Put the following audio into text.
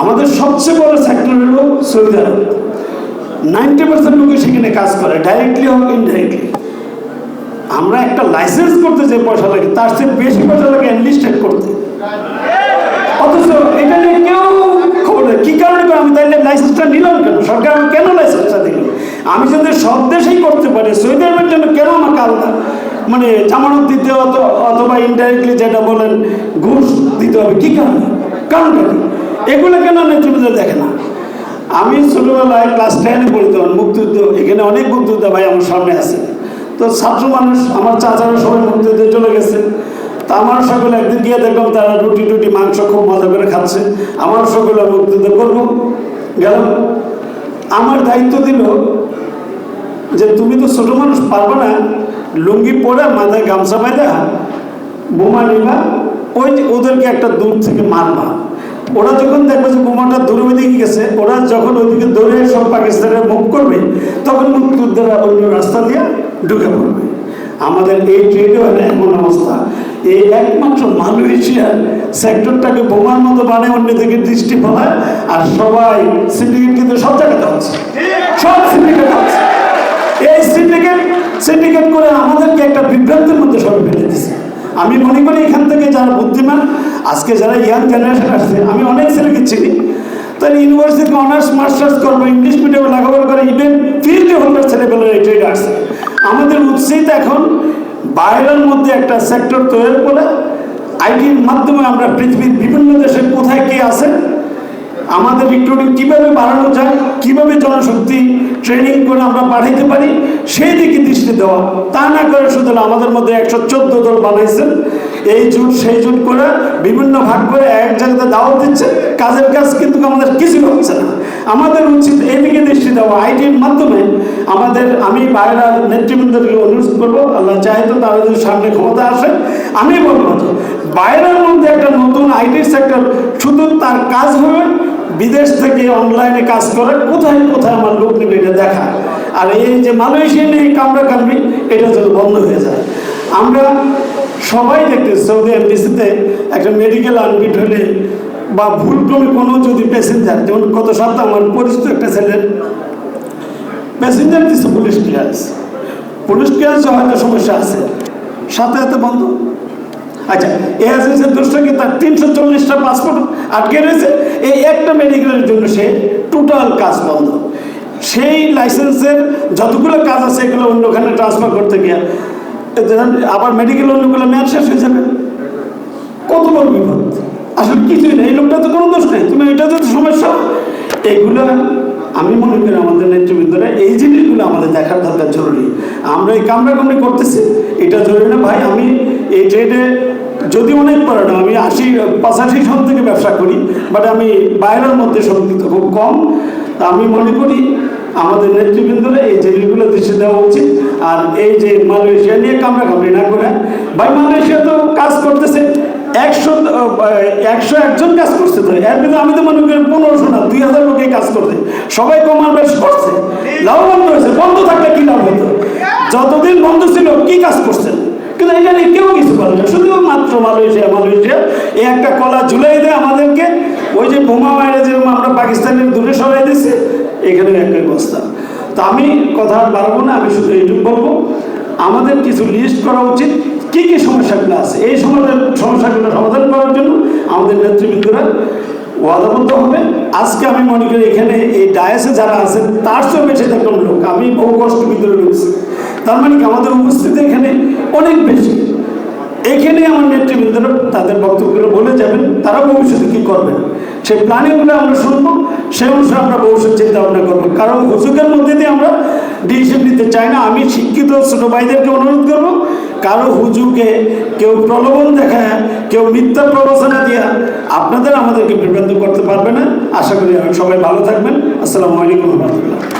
আমাদের সবচেয়ে বড় সেক্টর হলো সৌদি আরব। নাইনটি পার্সেন্ট লোকে সেখানে কাজ করে ডাইরেক্টলি হোক ইনডাইরেক্টলি আমরা একটা লাইসেন্স করতে যে পয়সা লাগে, তার চেয়ে বেশি পয়সা লাগে এনলিস্টেড করতে। অথচ এটা নিয়ে কেউ খবর কি কারণে করে আমি তাইলে লাইসেন্সটা নিলাম কেন? সরকার আমি কেন লাইসেন্সটা দিল? আমি যদি সব দেশেই করতে পারি, সৌদি আরবের জন্য কেন আমাকে আলাদা? মানে জামানত দিতে অথ- অথবা ইনডাইরেক্টলি যেটা বলেন, ঘুষ দিতে হবে। কি কারণে? কারণটা কি? এগুলো কেন নেতৃবৃন্দ দেখে না। আমি ছোটবেলায় ক্লাস টেনে পড়তাম, মুক্তিযুদ্ধ, এখানে অনেক মুক্তিযোদ্ধা ভাই আমার সামনে আছে। তো ছাত্র মানুষ, আমার চাচারা সবাই মুক্তিযুদ্ধে চলে গেছে। তা আমার সকলে একদিন গিয়ে দেখলাম তারা রুটি টুটি, মাংস খুব মজা করে খাচ্ছে। আমার সকলে মুক্তিযুদ্ধ করব, গেলাম। আমার দায়িত্ব দিল যে তুমি তো ছোট মানুষ, পারবে না। লুঙ্গি পরে মাথায় গামছা বাইদা বোমা নিবা, ওই ওদেরকে একটা দূর থেকে মারবা। ওরা যখন দেখবে যে বোমাটা দূরে ওইদিকে গেছে, ওরা যখন ওইদিকে দৌড়ে সব পাকিস্তানের মুখ করবে, তখন মুক্তিযোদ্ধারা অন্য রাস্তা দিয়ে ঢুকে পড়বে। আমাদের এই ট্রেডেও এমন অবস্থা। এই একমাত্র মালয়েশিয়ার সেক্টরটাকে বোমার মতো বানায়, অন্যদিকে দৃষ্টি ফলায়, আর সবাই সিন্ডিকেট কিন্তু সব জায়গাতে হচ্ছে। সব সিন্ডিকেট হচ্ছে। এই সিন্ডিকেট সিন্ডিকেট করে আমাদেরকে একটা বিভ্রান্তির মধ্যে দিচ্ছে আমি মনে করি এখান থেকে যারা বুদ্ধিমান, আজকে যারা ইয়াং জেনারেশন আসছে, আমি অনেক ছেলেকে চিনি। তাহলে ইউনিভার্সিটি অনার্স মাস্টার্স করব ইংলিশ মিডিয়ামে লেখাপড়া করে ইভেন ফিল্ডে হোল্ডার ছেলেপেলের এই আসছে। আমাদের উচিত এখন বাইরের মধ্যে একটা সেক্টর তৈরি করে আইটির মাধ্যমে আমরা পৃথিবীর বিভিন্ন দেশে কোথায় কে আছে, আমাদের রিক্রুটিং কীভাবে বাড়ানো যায় কীভাবে জনশক্তি ট্রেনিং করে আমরা পাঠাইতে পারি, সেই দিকে দৃষ্টি দেওয়া। তা না করে শুধু আমাদের মধ্যে একশো চোদ্দ দল বানাইছেন। এই জুট, সেই জুট করে বিভিন্ন ভাগ করে এক জায়গাতে দাওয়াত দিচ্ছে। কাজের কাজ কিন্তু আমাদের কিছু হচ্ছে না। আমাদের উচিত এইদিকে দৃষ্টি দেওয়া। আইটির মাধ্যমে আমাদের, আমি বাইরের নেতৃবৃন্দকে অনুরোধ করব, আল্লাহ চাই তো তারা যদি সামনে ক্ষমতা আসে, আমি বলব বাইরের মধ্যে একটা নতুন আইটি সেক্টর শুধু তার কাজ হবে বিদেশ থেকে অনলাইনে কাজ করে কোথায় কোথায় আমার লোক নেবে এটা দেখা। আর এই যে মালয়েশিয়া নিয়ে কামড়া কামড়ি, এটা যেন বন্ধ হয়ে যায়। আমরা সবাই দেখতে, সৌদি এমবিসিতে একটা মেডিকেল আনবিট হলে বা ভুলক্রমে কোনো যদি প্যাসেঞ্জার যেমন গত সপ্তাহ আমার পরিচিত একটা ছেলের প্যাসেঞ্জার দিচ্ছে পুলিশ ক্লিয়ারেন্স পুলিশ ক্লিয়ারেন্সে হয়তো সমস্যা আছে। সাথে সাথে বন্ধ। আচ্ছা এয়ারসেন্সের কি তার তিনশো চল্লিশটা পাসপোর্ট আটকে রয়েছে। এই একটা মেডিকেলের জন্য সে টোটাল কাজ বন্ধ। সেই লাইসেন্সের যতগুলো কাজ আছে, এগুলো অন্যখানে ট্রান্সফার করতে গিয়ে আবার মেডিকেল অন্যগুলো মেয়াদ শেষ হয়ে যাবে। কত বড় বিপদ? আসলে কিছুই নেই, এই লোকটা তো কোনো দোষ নেই। তুমি এটা তো সমস্যা, এগুলো আমি মনে করি আমাদের নেতৃবৃন্দরা এই জিনিসগুলো আমাদের দেখার দরকার জরুরি। আমরা এই কামড়া কামড়ি করতেছি, এটা জরুরি না। ভাই, আমি এই ট্রেডে যদি অনেক পড়ে না আমি আশি, পঁচাশি সন থেকে ব্যবসা করি বাট আমি বাইরের মধ্যে সম্পৃক্ত খুব কম। তা আমি মনে করি আমাদের নেতৃবৃন্দরা এই জিনিসগুলো দৃষ্টি দেওয়া উচিত। আর এই যে মালয়েশিয়া নিয়ে কামড়া কামড়ি না করে, ভাই মালয়েশিয়া তো কাজ করতেছে, একশো একশো একজন কাজ করছে তো। এর ভিতরে আমি তো মনে করি পনেরোশো না, দুই হাজার লোকে কাজ করছে। সবাই কমার বেশ করছে। লাভবান হয়েছে বন্ধ থাকলে কি লাভ হতো? যতদিন বন্ধ ছিল, কি কাজ করছেন কিন্তু এখানে কেউ কিছু করে না শুধু মাত্র এই একটা কলা ঝুলাই দেয় আমাদেরকে, ওই যে বোমা মায়েরা যেরকম আমরা পাকিস্তানের দূরে সরাই এখানে একটা অবস্থা তো আমি কথা না, আমি শুধু এইটুকু বলব, আমাদের কিছু লিস্ট করা উচিত, কি কি সমস্যাগুলো আছে। এই সমাধান সমস্যাগুলো সমাধান করার জন্য আমাদের নেতৃবৃন্দরা ওয়াদাবদ্ধ হবে। আজকে আমি মনে করি এখানে এই ডায়াসে যারা আছেন, তার চেয়ে বেশি দেখলাম লোক। আমি বহু কষ্ট ভিতরে ঢুকছি তার মানে আমাদের উপস্থিতি এখানে অনেক বেশি। এখানে আমার নেতৃবৃন্দরা তাদের বক্তব্যগুলো বলে যাবেন, তারা ভবিষ্যতে কী করবেন সেই প্ল্যানিংগুলো আমরা শুনব, সেই অনুসারে আমরা ভবিষ্যৎ চিন্তা ভাবনা করব। কারণ হুজুকের মধ্যে দিয়ে আমরা ডিসিশন নিতে চাই না। আমি শিক্ষিত ছোটো ভাইদেরকে অনুরোধ করব, কারও হুজুকে কেউ প্রলোভন দেখায়, কেউ মিথ্যা প্রবচনা দিয়া আপনাদের আমাদেরকে বিভ্রান্ত করতে পারবে না। আশা করি সবাই ভালো থাকবেন। আসসালামু আলাইকুম রহমতুল্লাহ।